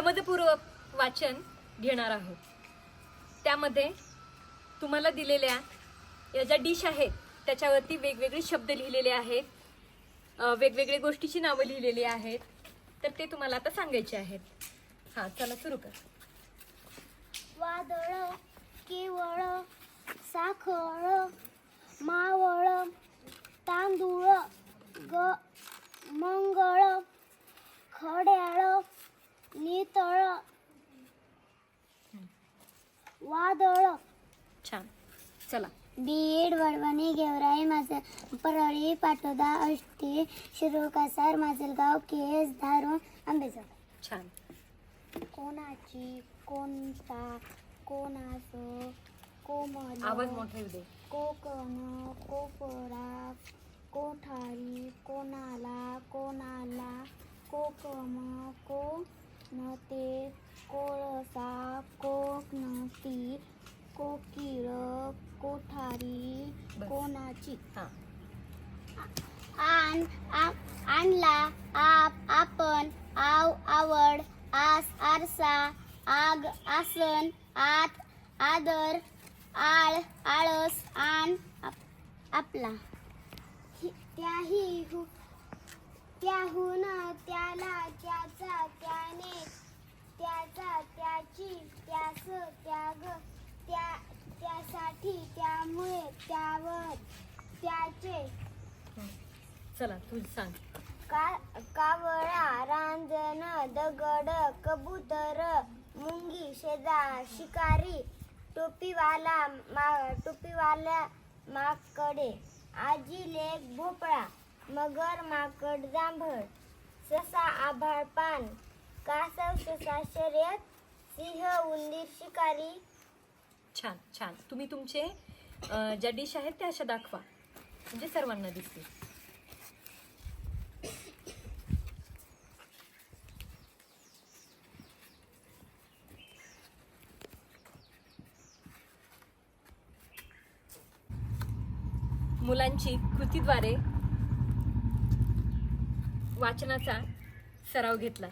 समजपूर्वक वाचन घेणार आहोत. त्यामध्ये तुम्हाला दिलेल्या या ज्या डिश आहेत त्याच्यावरती वेगवेगळे शब्द लिहिलेले आहेत वेगवेगळे गोष्टीची नावं लिहिलेली आहेत तर ते तुम्हाला आता सांगायचे आहेत. हां चला सुरू कर. वादळ केवळ साखळ मावळ तांदूळ ग मंगळ खड्याळ नितळ वादळ. छान. चला. बीड वडवणी गेवराई माझं परळी पाटोदा अष्टी शिरूर कासार माजलगाव केस धारून आंबेजोगाई. छान. कोणाची कोणता कोणाचं कोमल आवाज मोठा येऊ दे. कोकण कोपरा कोठारी कोणाला कोणाला कोकम कोणते कोळसा कोकणती कोकिळ कोठारी. कोणाची? हां. आण आ- आणला आप आपण आव आवड आस आरसा आग आसन आत आदर आळ आळस आण आप- आपला. हि- त्याही हु- त्याहून त्याला त्याचा त्याने त्याचा त्याची त्यास त्याग त्या त्यासाठी त्यामुळे त्यावर त्याचे चला तू सांग. का कावळा रांजण दगड कबूतर मुंगी शेजा शिकारी टोपीवाला मा टोपीवाला माकडे आजी लेक भोपळा मगर माकड जांभळ ससा आभाळ पान कासव ससा शर्यत सिंह उंदीर शिकारी. छान छान. तुम्ही तुमचे ज्या डिश आहेत त्या अशा दाखवा. म्हणजे सर्वांना दिसते. मुलांची कृतीद्वारे वाचनाचा सराव घेतला.